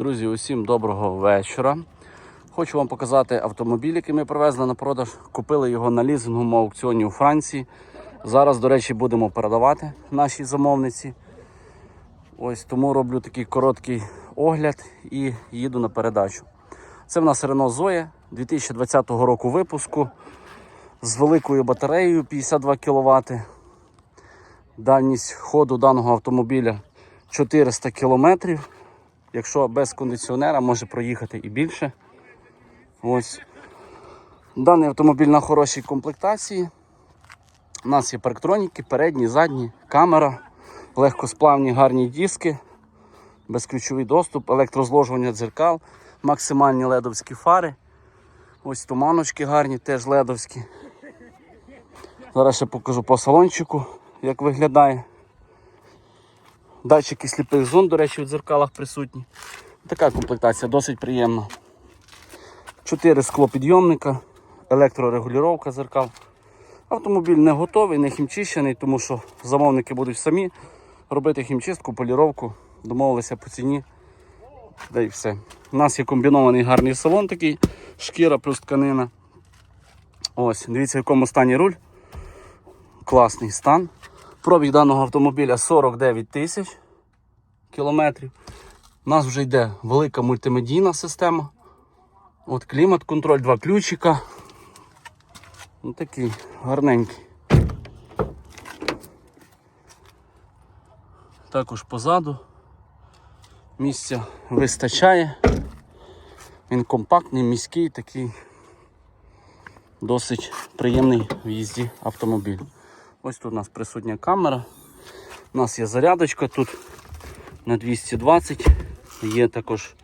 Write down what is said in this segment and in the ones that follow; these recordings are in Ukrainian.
Друзі, усім доброго вечора. Хочу вам показати автомобіль, який ми привезли на продаж. Купили його на лізинговому аукціоні у Франції. Зараз, до речі, будемо передавати нашій замовниці. Ось тому роблю такий короткий огляд і їду на передачу. Це в нас Renault Zoe 2020 року випуску з великою батареєю 52 кВт. Дальність ходу даного автомобіля 400 км. Якщо без кондиціонера, може проїхати і більше. Ось. Даний автомобіль на хорошій комплектації. У нас є парктроніки, передні, задні, камера, легкосплавні гарні диски, безключовий доступ, електрозложування дзеркал, максимальні ледовські фари. Ось туманочки гарні, теж ледовські. Зараз ще покажу по салончику, як виглядає. Датчики сліпих зон, до речі, в дзеркалах присутні. Така комплектація досить приємна. Чотири склопідйомника, електрорегулювання зеркал. Автомобіль не готовий, не хімчищений, тому що замовники будуть самі робити хімчистку, поліровку, домовилися по ціні. Да і все. У нас є комбінований гарний салон такий, шкіра плюс тканина. Ось, дивіться, в якому стані руль. Класний стан. Пробіг даного автомобіля 49 тисяч кілометрів. У нас вже йде велика мультимедійна система. От клімат, контроль, два ключика. Ось такий гарненький. Також позаду місця вистачає. Він компактний, міський, такий досить приємний в їзді автомобіль. Ось тут у нас присутня камера. У нас є зарядочка тут на 220. Є також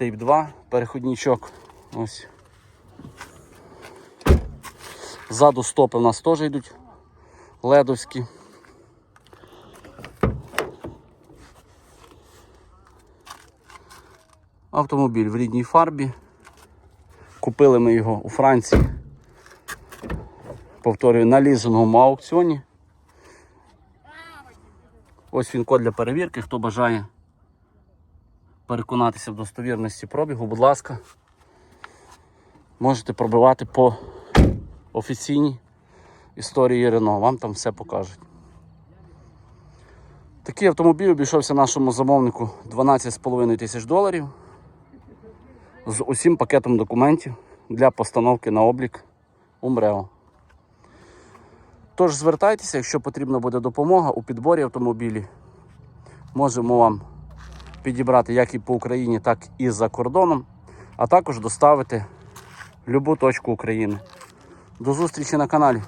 Type 2 переходничок. Ось. Ззаду стопи у нас теж йдуть ледовські. Автомобіль в рідній фарбі. Купили ми його у Франції. Повторюю, на лізинговому аукціоні. Ось він код для перевірки. Хто бажає переконатися в достовірності пробігу, будь ласка, можете пробивати по офіційній історії Рено. Вам там все покажуть. Такий автомобіль обійшовся нашому замовнику 12,5 тисяч доларів з усім пакетом документів для постановки на облік Умрео. Тож звертайтеся, якщо потрібна буде допомога у підборі автомобілів. Можемо вам підібрати як і по Україні, так і за кордоном, а також доставити в будь-яку точку України. До зустрічі на каналі.